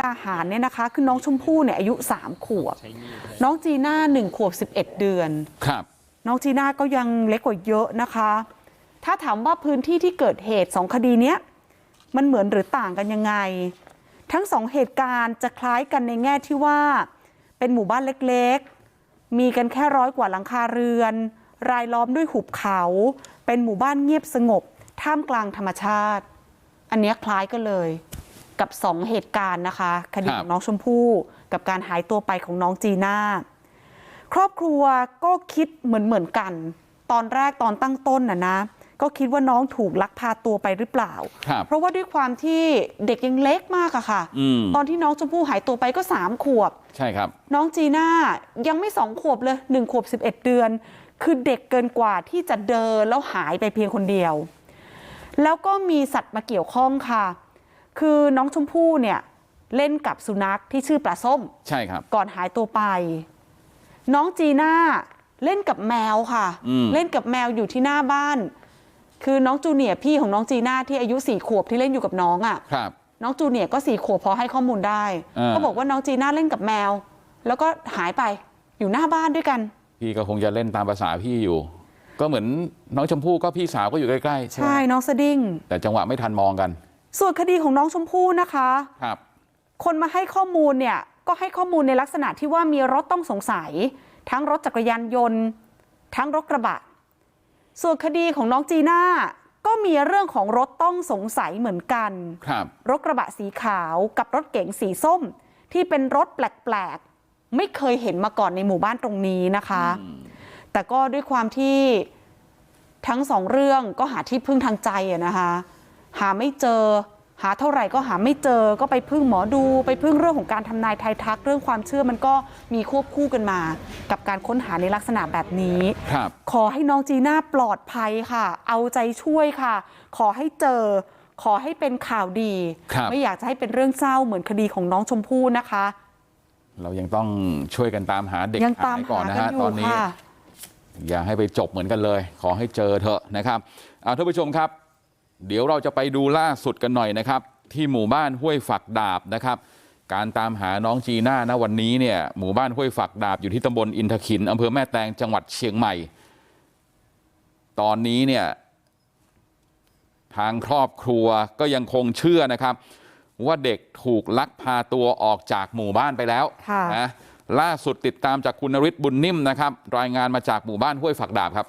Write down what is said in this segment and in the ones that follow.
ดาหารเนี่ยนะคะคือน้องชมพู่เนี่ยอายุสามขวบน้องจีน่าหนึ่งขวบสิบเอ็ดเดือนครับน้องจีน่าก็ยังเล็กกว่าเยอะนะคะ ถ้าถามว่าพื้นที่ที่เกิดเหตุสองคดีเนี้ยมันเหมือนหรือต่างกันยังไง ทั้งสองเหตุการณ์จะคล้ายกันในแง่ที่ว่า เป็นหมู่บ้านเล็กๆ มีกันแค่ร้อยกว่าหลังคาเรือน รายล้อมด้วยหุบเขา เป็นหมู่บ้านเงียบสงบท่ามกลางธรรมชาติ อันเนี้ยคล้ายกันเลย กับสองเหตุการณ์นะคะคดีครับของน้องชมพู่กับการหายตัวไปของน้องจีน่าครอบครัวก็คิดเหมือนเหมือนกัน ตอนแรกตอนตั้งต้นน่ะนะก็คิดว่าน้องถูกลักพาตัวไปหรือเปล่าครับเพราะว่าด้วยความที่เด็กยังเล็กมากอะค่ะอืมตอนที่น้องชมพู่หายตัวไปก็สามขวบ ใช่ครับ น้องจีน่ายังไม่สองขวบเลยหนึ่งขวบสิบเอ็ดเดือน คือเด็กเกินกว่าที่จะเดินแล้วหายไปเพียงคนเดียว แล้วก็มีสัตว์มาเกี่ยวข้องค่ะ คือน้องชมพู่เนี่ยเล่นกับสุนัขที่ชื่อปลาส้มใช่ครับก่อนหายตัวไป น้องจีน่าเล่นกับแมวค่ะอืมเล่นกับแมวอยู่ที่หน้าบ้าน คือน้องจูเนียร์พี่ของน้องจีน่าที่อายุสี่ขวบที่เล่นอยู่กับน้องอะ่ะครับ น้องจูเนียร์ก็สี่ขวบพอให้ข้อมูลได้อ่าเขาบอกว่าน้องจีน่าเล่นกับแมว แล้วก็หายไปอยู่หน้าบ้านด้วยกัน พี่ก็คงจะเล่นตามภาษาพี่อยู่ ก็เหมือนน้องชมพู่ก็พี่สาวก็อยู่ใกล้ๆใช่ไหมใช่น้องสดิ้งแต่จังหวะไม่ทันมองกัน ส่วนคดีของน้องชมพู่นะคะครับคนมาให้ข้อมูลเนี่ยก็ให้ข้อมูลในลักษณะที่ว่ามีรถต้องสงสัยทั้งรถจักรยานยนต์ทั้งรถกระบะส่วนคดีของน้องจีน่าก็มีเรื่องของรถต้องสงสัยเหมือนกันครับรถกระบะสีขาวกับรถเก๋งสีส้ม ที่เป็นรถแปลกๆไม่เคยเห็นมาก่อนในหมู่บ้านตรงนี้นะคะ แต่ก็ด้วยความที่ทั้งสองเรื่องก็หาที่พึ่งทางใจอะนะคะ หาไม่เจอหาเท่าไหร่ก็หาไม่เจอก็ไปพึ่งหมอดูไปพึ่งเรื่องของการทำนายทายทักเรื่องความเชื่อมันก็มีควบคู่กันมากับการค้นหาในลักษณะแบบนี้ครับขอให้น้องจีน่าปลอดภัยค่ะ เอาใจช่วยค่ะ ขอให้เจอ ขอให้เป็นข่าวดีครับไม่อยากจะให้เป็นเรื่องเศร้าเหมือนคดีของน้องชมพู่นะคะ เรายังต้องช่วยกันตามหาเด็กยังตามหายก่อนหานะกันฮะอยู่ตอนนี้ค่ะอย่าให้ไปจบเหมือนกันเลย ขอให้เจอเถอะนะครับเอาท่านผู้ชมครับ เดี๋ยวเราจะไปดูล่าสุดกันหน่อยนะครับที่หมู่บ้านห้วยฝักดาบนะครับการตามหาน้องจีน่านะวันนี้เนี่ยหมู่บ้านห้วยฝักดาบอยู่ที่ตำบลอินทขินอำเภอแม่แตงจังหวัดเชียงใหม่ตอนนี้เนี่ยทางครอบครัวก็ยังคงเชื่อนะครับว่าเด็กถูกลักพาตัวออกจากหมู่บ้านไปแล้วค่ะนะล่าสุดติดตามจากคุณนฤทธิ์บุญนิ่มนะครับรายงานมาจากหมู่บ้านห้วยฝักดาบครับ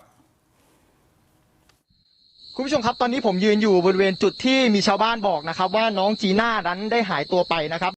คุณผู้ชมครับตอนนี้ผมยืนอยู่บริเวณจุดที่มีชาวบ้านบอกนะครับว่าน้องจีน่านั้นได้หายตัวไปนะครับ